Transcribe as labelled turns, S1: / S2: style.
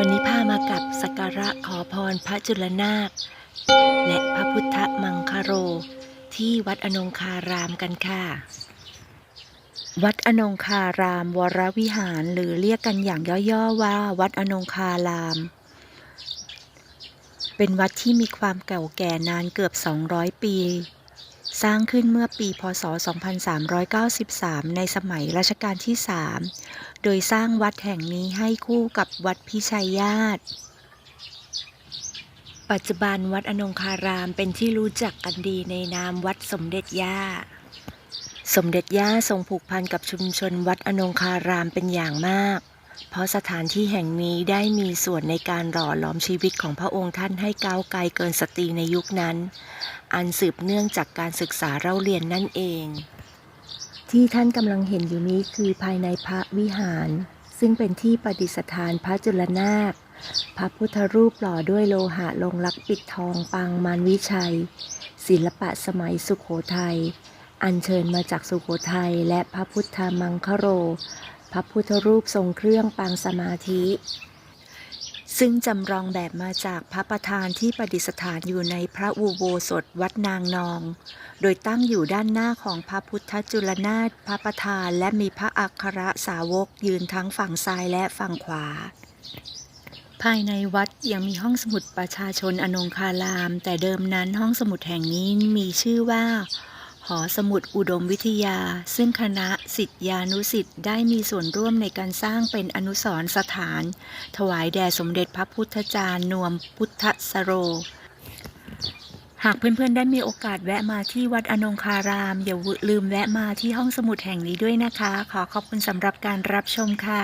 S1: วันนี้พามากับสักการะขอพรพระจุลนาค และพระพุทธมังคโร ที่วัดอนงคารามกันค่ะ วัดอนงคารามวรวิหารหรือเรียกกันอย่างย่อๆว่า วัดอนงคาราม เป็นวัดที่มีความเก่าแก่นานเกือบ 200 ปี สร้างขึ้นเมื่อปีพศ 2393 ในสมัยรัชกาลที่ 3 โดยสร้างวัดแห่งนี้ให้คู่กับวัดพิชัยญาติ ปัจจุบันวัดอนงคารามเป็นที่รู้จักกันดีในนามวัดสมเด็จย่า สมเด็จย่าทรงผูกพันกับชุมชนวัดอนงคารามเป็นอย่างมาก เพราะสถานที่แห่งนี้ได้มีส่วนในการหล่อหลอมชีวิตของพระองค์ท่านให้ก้าวไกลเกินสตรีในยุคนั้น อันสืบเนื่องจากการศึกษาเล่าเรียนนั่นเอง ที่ท่านกำลังเห็นอยู่นี้คือภายในพระวิหาร ซึ่งเป็นที่ประดิษฐานพระจุลนาค พระพุทธรูปหล่อด้วยโลหะลงลักปิดทองปางมารวิชัย ศิลปะสมัยสุขโขทัยอัญเชิญมาจากสุโขทัยและพระพุทธมังคโร พระพุทธรูปทรงเครื่องปางสมาธิ ซึ่งจำลองแบบมาจากพระประธานที่ประดิษฐานอยู่ในพระอุโบสถวัดนางนอง โดยตั้งอยู่ด้านหน้าของพระพุทธจุลนาถพระประธานและมีพระอัครสาวกยืนทั้งฝั่งซ้ายและฝั่งขวาภายในวัดยังมีห้องสมุดประชาชนอนงคาราม แต่เดิมนั้นห้องสมุดแห่งนี้มีชื่อว่า หอสมุดอุดมวิทยา ซึ่งคณะสิทธยานุสิทธิ์ได้มีส่วนร่วมในการสร้างเป็นอนุสรณ์สถาน ถวายแด่สมเด็จพระพุทธจารย์นวมพุทธสโร หากเพื่อนๆได้มีโอกาสแวะมาที่วัดอนงคาราม อย่าลืมแวะมาที่ห้องสมุดแห่งนี้ด้วยนะคะ ขอขอบคุณสำหรับการรับชมค่ะ